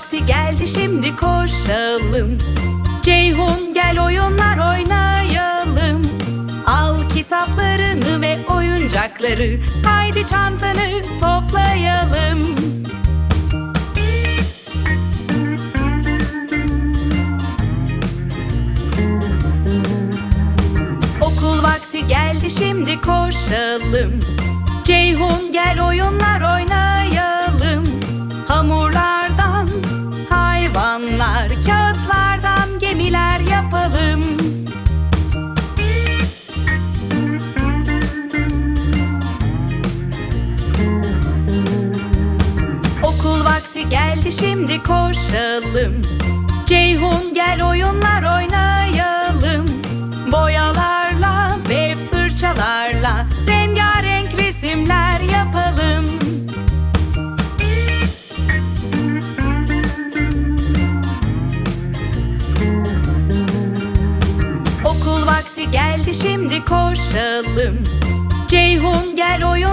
vakti geldi şimdi koşalım. Ceyhun gel oyunlar oynayalım. Al kitaplarını ve oyuncakları Haydi çantanı toplayalım. Okul vakti geldi şimdi koşalım. Ceyhun gel oyunlar oynayalım geldi şimdi koşalım. Ceyhun gel oyunlar oynayalım. Boyalarla ve fırçalarla Rengarenk resimler yapalım. Okul vakti geldi şimdi koşalım. Ceyhun gel oyunlar